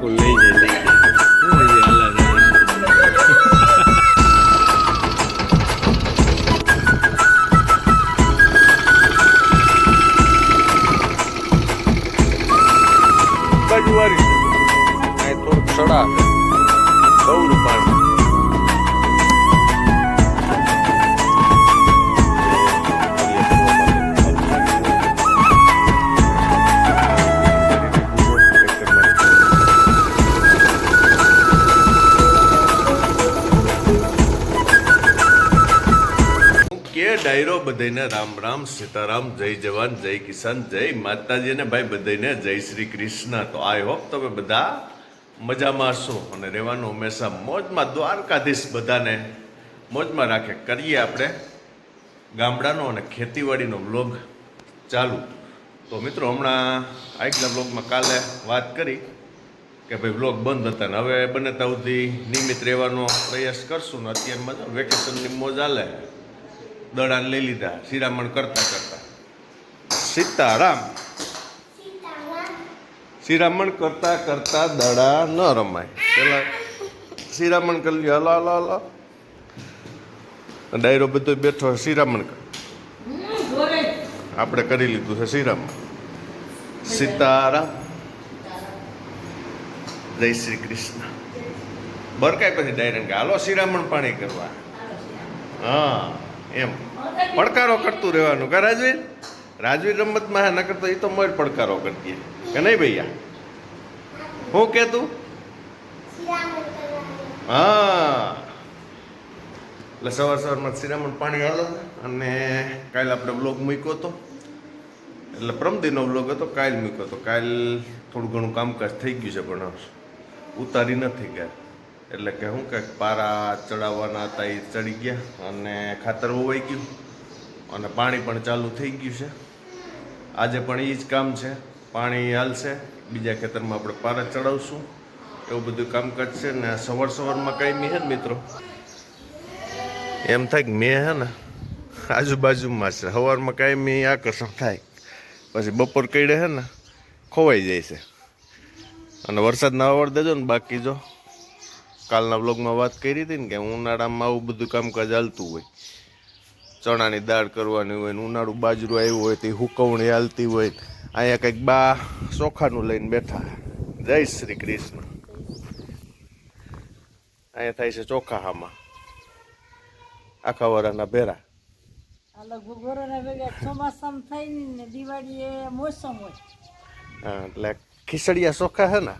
con ડાયરો બધાને રામ રામ, સીતારામ, જય જવાન, જય કિસાન, જય માતાજી અને ભાઈ બધાને જય શ્રી કૃષ્ણ. તો આઈ હોપ તમે બધા મજામાં છો અને રહેવાનું હંમેશા મોજમાં દ્વારકાધીશ બધાને મોજમાં રાખે. કરીએ આપણે ગામડાનો અને ખેતીવાડીનો વ્લોગ ચાલુ. તો મિત્રો, હમણાં આગલા બ્લોગમાં કાલે વાત કરી કે ભાઈ વ્લોગ બંધ હતા ને હવે બને ત્યાં સુધી નિયમિત રહેવાનો પ્રયાસ કરશું ને અત્યારમાં વેકેશનની મોજ હાલે. દડાને લઈ લીધા શિરામણ કરતા કરતા. સીતારામ. શિરામણ કરતા કરતા દડા ન રમાય. પેલા શિરામણ કરી લ્યો હલો હલો હલા. ડાયરો બધો બેઠો શિરામણ કર. આપણે કરી લીધું છે શિરામણ. સીતારામ. જય શ્રી કૃષ્ણ. બરકાય પછી ડાયરેક્ટ હાલો શિરામણ પાણી કરવા. હા. એમ. પડકારો કરતું રહેવાનું. કા રાજવીર? રાજવીર રમતમાં હા, નકર તો એ તો મોર પડકારો કરતી કે નહીં ભૈયા? હું કે તું? હા. એટલે સવાર સવારમાં શિરામણ પાણી હાલો. અને કાલે આપણે બ્લોગ મૂક્યો હતો. એટલે પ્રમદીનો બ્લોગ હતો, કાલ મૂક્યો હતો. કાલ થોડું ઘણું કામકાજ થઈ ગયું છે, પણ ઉતારી નથી ગયા. એટલે કે શું કે પારા ચડાવવાના હતા એ ચડી ગયા અને ખાતર વવાઈ ગયું. અને પાણી પણ ચાલુ થઈ ગયું છે. આજે પણ એ જ કામ છે. પાણી હાલશે. બીજા ખેતરમાં આપણે પારા ચડાવશું. એવું બધું કામકાજ છે ને સવાર સવારમાં કાંઈ છે ને મિત્રો? એમ થાય કે મેં હે ને આજુબાજુમાં છે. સવારમાં કાંઈ આકર્ષણ થાય. પછી બપોર કઈડે હે ને ખોવાઈ જાય છે. અને વરસાદ ના આવડ દેજો ને બાકી જો. કાલના વ્લોગમાં વાત કરી હતી ને કે ઉનાળામાં આવું બધું કામકાજ હાલતું હોય. ચણાની દાળ કરવાની હોય ને ઉનાળું બાજરું આવ્યું હોય તો હુકવણી હાલતી હોય. અહીંયા કંઈક બા ચોખાનું લઈને બેઠા. જય શ્રી કૃષ્ણ. અહીંયા થાય છે ચોખા હામાં આખા વરાના ભેરા. લગભગ વરોના ભેગા ચોમાસામાં થાય ને ને દિવાળી મોસમ હોય. હા એટલે ખીચડિયા ચોખા છે ને?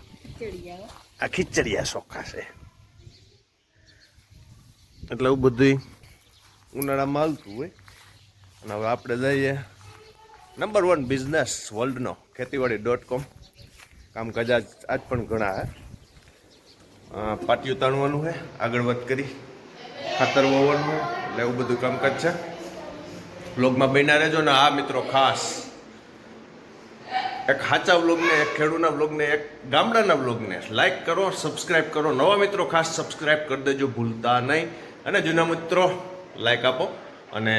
આ ખીચડિયા ચોખા છે. એટલે એવું બધું ઉનાળામાં આવતું હોય. અને હવે આપણે જઈએ નંબર વન બિઝનેસ વર્લ્ડનો ખેતીવાડી ડોટ કોમ કામકાજ આજ આજ પણ ઘણા પાટિયું તાણવાનું છે આગળ વાત કરી. ખાતર વવાનું એટલે એવું બધું કામકાજ છે. બ્લોગમાં બન્યા રહેજો ને આ મિત્રો ખાસ. એક સાચા વ્લોગને એક ખેડૂના વ્લોગને એક ગામડાના વ્લોગને લાઈક કરો સબસ્ક્રાઈબ કરો. નવા મિત્રો ખાસ સબસ્ક્રાઈબ કરી દેજો, ભૂલતા નહીં. અને જૂના મિત્રો લાઈક આપો અને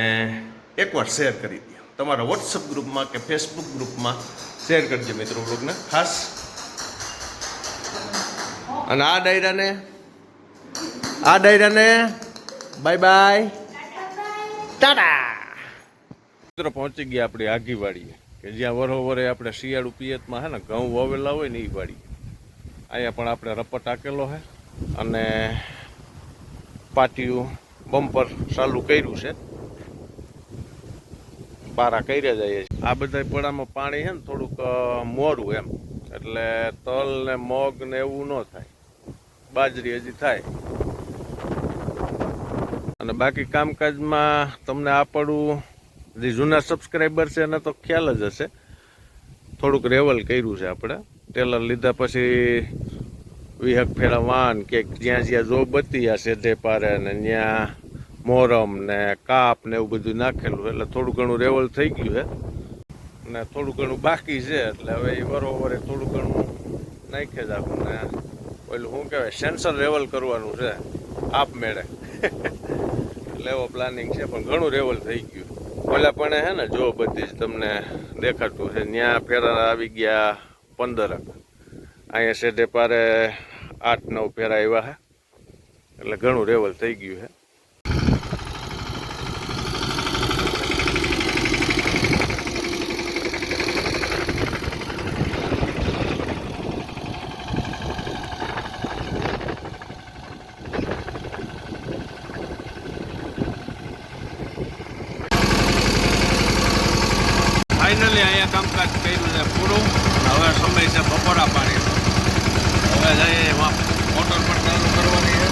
એકવાર શેર કરી દો. તમારા વોટ્સઅપ ગ્રુપમાં કે ફેસબુક ગ્રુપમાં શેર કરજો મિત્રો બ્લોગને ખાસ. અને આ ડાયરાને આ ડાયરાને બાય બાય ટાટા. મિત્રો પહોંચી ગયા આપણી આગી વાડીએ કે જ્યાં વરોવરે આપણે શિયાળુ પિયતમાં હે ને ઘઉં વાવેલા હોય ને એ વાડી અહીંયા પણ આપણે રપટ આકેલો છે અને પાટિયું બમ્પર ચાલુ કર્યું છે. પારા કર્યા જઈએ છીએ આ બધા પડામાં પાણી છે ને થોડુંક મોરું એમ. એટલે તલ ને મગ ને એવું ન થાય. બાજરી હજી થાય. અને બાકી કામકાજમાં તમને આપણું જે જૂના સબસ્ક્રાઈબર છે એને તો ખ્યાલ જ હશે. થોડુંક રેવલ કર્યું છે આપણે. ટેલર લીધા પછી વિહક ફેરા વાન કે જ્યાં જ્યાં જોબ હતી આ સેધે પારે ને ત્યાં મોરમ ને કાપ ને એવું બધું નાખેલું એટલે થોડું ઘણું રેવલ થઈ ગયું છે ને થોડું ઘણું બાકી છે એટલે હવે એ બરોબર થોડું ઘણું નાખે જ આપણને પેલું શું કહેવાય, સેન્સર રેવલ કરવાનું છે આપમેળે એટલે એવો પ્લાનિંગ છે, પણ ઘણું રેવલ થઈ ગયું. ઓલા પણ હે ને, જો બધી જ તમને દેખાતું છે. ત્યાં ફેરા આવી ગયા પંદરક. અહીંયા સેઢે પારે આઠ નવ પહેરા આવ્યા છે. એટલે ઘણું રેવલ થઈ ગયું છે ફાઇનલી અહીંયા કામકાજ કર્યું છે પૂરું હવે સમય છે બપોરા પાણી હવે જઈએ એમાં મોટર પણ ચાલુ કરવાની છે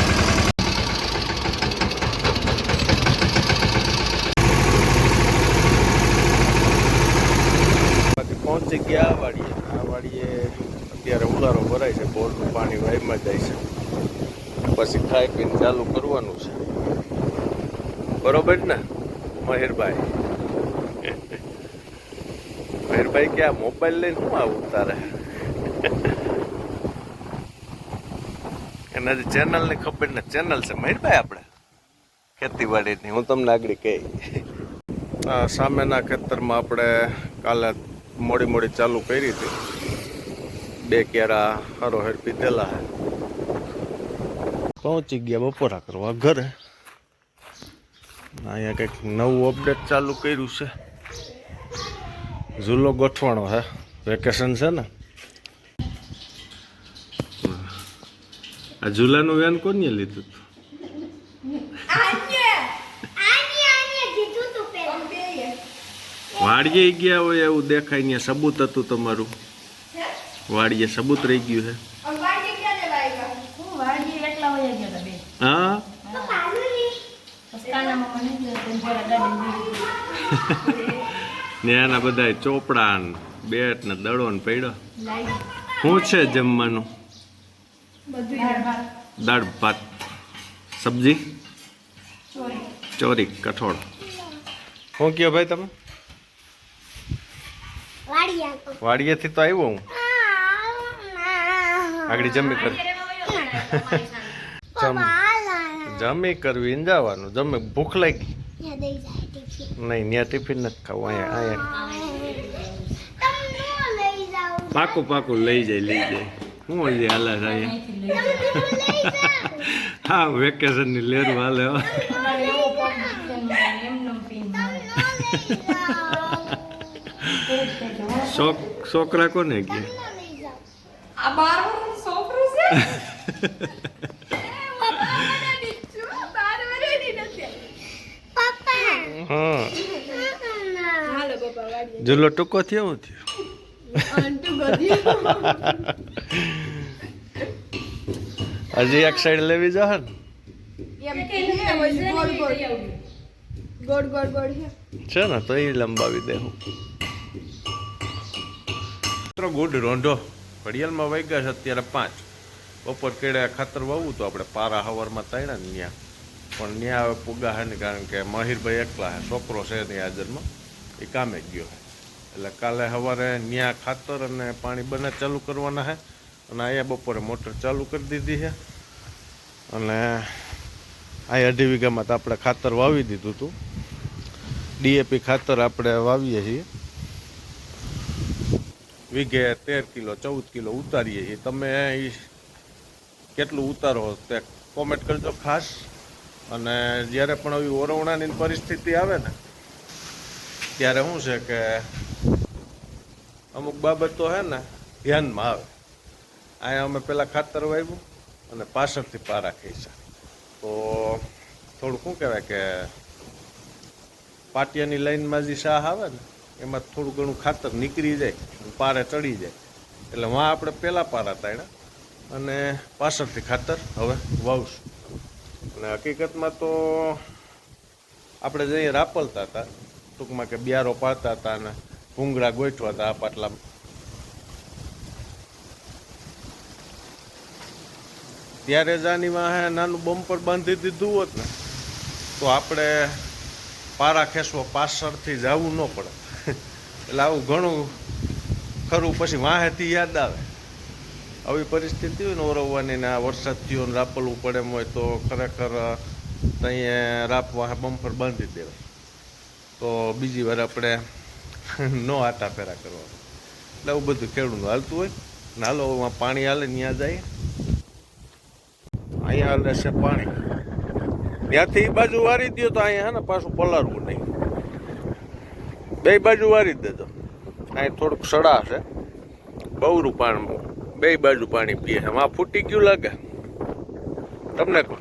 બાકી પહોંચી ગયા આ વાડીએ? આ વાડીએ અત્યારે ઉલારો ભરાય છે બોરનું પાણી વાયમાં જાય છે. પછી ખાઈ પીને ચાલુ કરવાનું છે. બરોબર ને મહેરભાઈ? મહેરભાઈ કે આ મોબાઈલ લઈને શું આવું તારે? એના જે ચેનલની ખબર ને ચેનલ છે મહેરભાઈ આપણે? ખેતીવાડીની હું તમને આગળ કહી. આ સામેના ખેતરમાં આપણે કાલે મોડી મોડી ચાલુ કરી હતી. બે ક્યારા હરોહેર પીધેલા પહોંચી ગયા બપોરા કરવા ઘરે. અહીંયા કંઈક નવું અપડેટ ચાલુ કર્યું છે. ઝૂલો ગોઠવાણો હે. વેકેશન છે ને? આ ઝૂલાનું વેન કોને લીધું? વાડીએ ગયા હોય એવું દેખાય ને સબૂત હતું તમારું? વાડીએ સબૂત રહી ગયું છે હું વાડીએ એકલા વયા ગયા હતા બે. હા? ને એના બધા ચોપડા ને બેટ ને દડો ને પડ્યો શું છે જમવાનું? દાળ ભાત. સબ્જી? ચોરી. ચોરી કઠોળ. શું કયો ભાઈ તમે? વાડીએથી તો આવ્યો હું. આગળ જમી કર. જમી. કરવી જવાનું. જમે ભૂખ લાગી. નહીં ત્યાં ટિફિન નથી ખાવું અહીંયા અહીંયા. પાકું પાકું લઈ જાય લઈ જાય. શું હોય હાલા અહીંયા હા વેકેશનની લેરું હાલે હો. અમારે એવો કોમ્પિટિશન એમનેમ પીને શોખ છોકરા કોને ગયા આ બાર છોકરો છે? હા. હાલો પપ્પા વાડીએ જુલો ટૂંકો થયો? હું થયો હજી એક સાઈડ લેવી જશે ને? છે ને તો એ લંબાવી દેવું મિત્રો ગુડ રોંઢો ઘડિયાળમાં ગયા છે અત્યારે પાંચ. બપોર કેળે ખાતર વાવવું તો આપણે પારા હવારમાં તૈણા ત્યાં પણ ત્યાં હવે પુગા છે ને કારણ કે મહિરભાઈ એકલા હે, છોકરો છે એની હાજરમાં. એ કામે ગયો હે. એટલે કાલે સવારે ત્યાં ખાતર અને પાણી બંને ચાલુ કરવાના હે. અને અહીંયા બપોરે મોટર ચાલુ કરી દીધી છે અને અહીં અઢી વીઘામાં તો આપણે ખાતર વાવી દીધું હતું ડીએપી ખાતર આપણે વાવીએ છીએ. વીઘે તેર કિલો, ચૌદ કિલો ઉતારીએ એ તમે એ કેટલું ઉતારો તે કોમેન્ટ કરજો ખાસ. અને જ્યારે પણ આવી ઓરવણાની પરિસ્થિતિ આવે ને, ત્યારે શું છે કે અમુક બાબતો છે ને ધ્યાનમાં આવે. અહીંયા અમે પહેલાં ખાતર વાવ્યું અને પાછળથી પારા છે તો થોડું શું કહેવાય કે પાટિયાની લાઈનમાં જે શાહ આવે ને એમાં થોડું ઘણું ખાતર નીકળી જાય, પારે ચડી જાય. એટલે વાં આપણે પહેલાં પારા તાણ્યા અને પાછળથી ખાતર હવે વાવશું. અને હકીકતમાં તો આપણે જઈએ રાપલતા હતા, ટૂંકમાં કે બિયારો પાડતા હતા અને ભૂંગળા ગોઠવા હતા આ પાટલા ત્યારે જ આની વાહે નાનું બમ્પર બાંધી દીધું હોત ને, તો આપણે પારા ખેંચવા પાછળથી જવું ન પડે. એટલે આવું ઘણું ખરું, પછી વાહેથી યાદ આવે. આવી પરિસ્થિતિ હોય ને ઓરવવાની ને આ વરસાદ થયો ને રાપલવું પડે એમ હોય તો ખરેખર ત્યાં રાપવા બમ્પર બાંધી દેવાય. તો બીજી વાર આપણે નો આટા ફેરા કરવાનું એટલે આવું બધું ખેડૂતનું હાલતું હોય. ને હાલો પાણી હાલે ત્યાં જાય. અહીંયા હાલે છે પાણી. ત્યાંથી બાજુ વારી દો તો અહીંયા ને પાછું પલાળવું નહીં. બે બાજુ વારી દેજો. અહીં થોડુંક સડા છે. બહુ પાણી બે બાજુ પાણી પીએ છે. માં ફૂટી ગયું લાગે. તમને કોણ?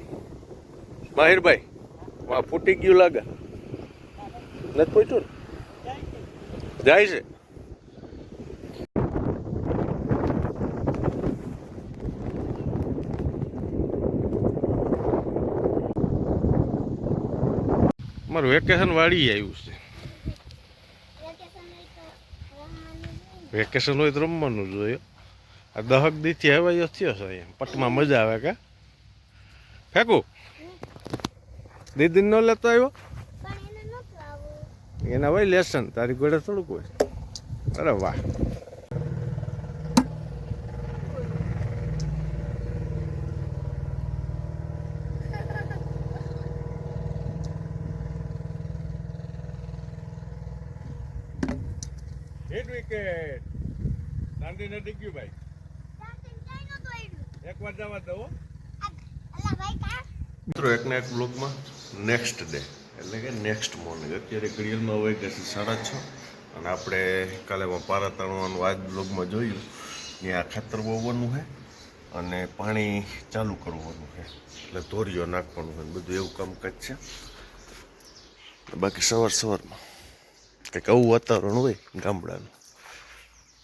માહિરભાઈ માં ફૂટી ગયું લાગે. નથી પૂછ્યું ને? જાય છે. મારું વેકેશન વાળી આવ્યું છે. વેકેશન હોય તો રમવાનું જોઈએ આ દહક દીથી હવે થયો છે અહીંયા. પટમાં મજા આવે કે? ફેંકું? દીદી નો લેતો આવ્યો? એના હોય લેસન. તારી ઘોડે થોડુંક હોય. અરે વાહ. Hit વિકેટ દાંડી ને ડીગ્યું ભાઈ? એક વાર જવા દો મિત્રો એકના એક બ્લોગમાં નેક્સ્ટ ડે એટલે કે નેક્સ્ટ મોર્નિંગ અત્યારે ઘડિયાળમાં હોય કે સાડા છ, અને આપણે કાલે પારા તણવાનું આજ બ્લોગમાં જોયું. ત્યાં ખાતર વાવવાનું છે, અને પાણી ચાલુ કરવાનું છે, એટલે ધોરીઓ નાખવાનું છે બધું એવું કામકાજ છે. બાકી સવાર સવારમાં કંઈક આવું વાતાવરણ હોય ગામડાનું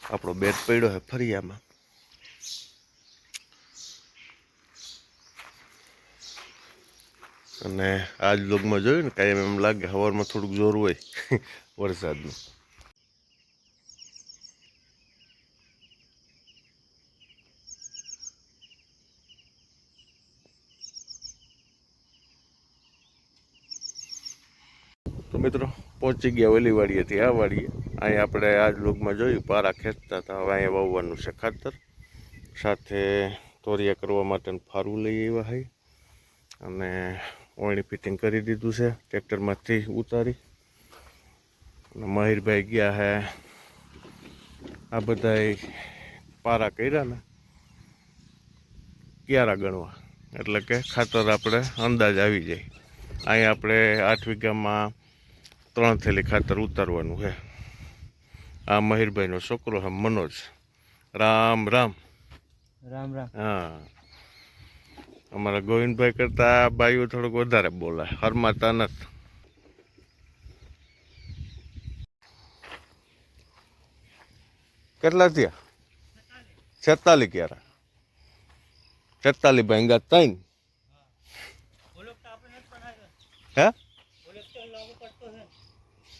આપણો બેટ પડ્યો છે ફરિયામાં. અને આજ લોગમાં જોયું ને કાંઈ એમ લાગે હવારમાં થોડુંક જોર હોય વરસાદનું. તો મિત્રો પહોંચી ગયા ઓલી વાડીએથી આ વાડીએ. અહીં આપણે આજ લોગમાં જોયું, પારા ખેંચતા હતા. હવે અહીંયા વાવવાનું છે ખાતર. સાથે તોરિયા કરવા માટેનું ફારું લઈ આવ્યા હોય અને ઓણી ફિટિંગ કરી દીધું છે, ટ્રેક્ટરમાંથી ઉતારી. અને મહિરભાઈ ગયા હે. આ બધા પારા કર્યા ને, ક્યારા ગણવા? એટલે કે ખાતર આપણે અંદાજ આવી જાય. અહીં આપણે આઠ વીઘામાં ત્રણ થેલી ખાતર ઉતારવાનું છે આ મહિરભાઈનો છોકરો હા મનોજ. રામ રામ. રામ રામ. હા. અમારા ગોવિંદભાઈ કરતા બાઈઓ થોડુંક વધારે બોલે હરમાતા નથી. કેટલા થયા? છેતાલી ક્યારે? છેતાલી ભાંગા ત્રણ હે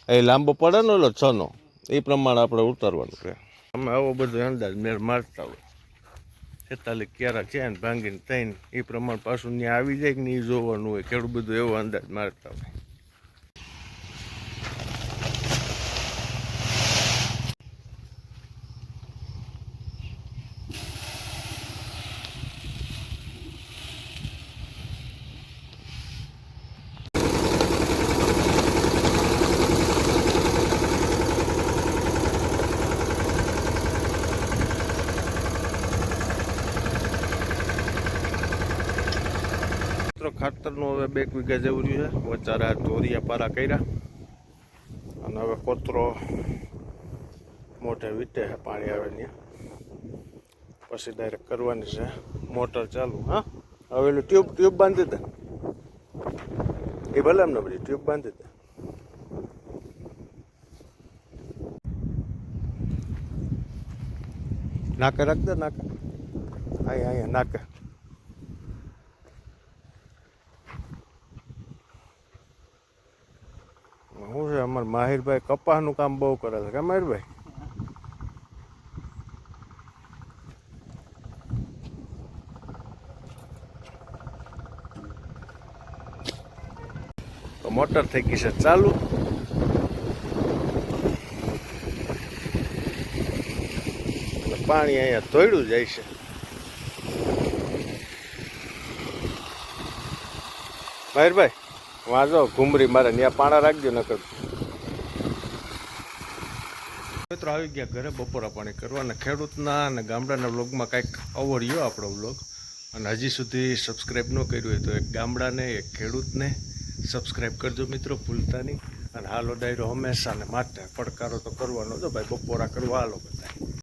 એ લાંબો પડે ને એટલે છનો, એ પ્રમાણે આપણે ઉતારવાનું છે. અમે આવો બધો અંદાજ મેળ મારતા હોય. છેતાલીસ ક્યારા છે ને ભાંગીને થઈને એ પ્રમાણે પાછું ત્યાં આવી જાય કે નહીં જોવાનું હોય ખેડૂત બધું એવો અંદાજ મારતા હોય. મિત્રો ખાતરનું હવે બે વીઘા જેવું રહ્યું છે. વચારે આ ધોરિયા પારા કર્યા. અને હવે કોતરો મોઢે વીટે છે, પાણી આવે ત્યાં. પછી ડાયરેક્ટ કરવાની છે. મોટર ચાલુ, હા? હવે એનું ટ્યુબ ટ્યુબ બાંધી દે. એ ભલે એમને બધી ટ્યુબ બાંધી દે. નાકે રાખ દે, નાકે. અહીંયા અહીંયા નાકે શું છે અમારા માહિરભાઈ કપાસનું કામ બહુ કરે છે. કે માહિરભાઈ? તો મોટર થઈ ગઈ છે ચાલુ. પાણી અહીંયા ધોયડું જાય છે. માહિરભાઈ વાંચો ઘુમરી મારે, ત્યાં પાણા રાખજો નકર. મિત્રો, આવી ગયા ઘરે બપોરા પાણી કરવા અને ખેડૂતના અને ગામડાના વ્લોગમાં કાંઈક અવળ્યો આપણો વ્લોગ. અને હજી સુધી સબસ્ક્રાઈબ ન કર્યું હોય તો એક ગામડાને, એક ખેડૂતને સબસ્ક્રાઈબ કરજો મિત્રો, ભૂલતા નહીં. અને હાલો ડાયરો હંમેશા ને માટે પડકારો તો કરવાનો જો ભાઈ, બપોરા કરવા હાલો બધા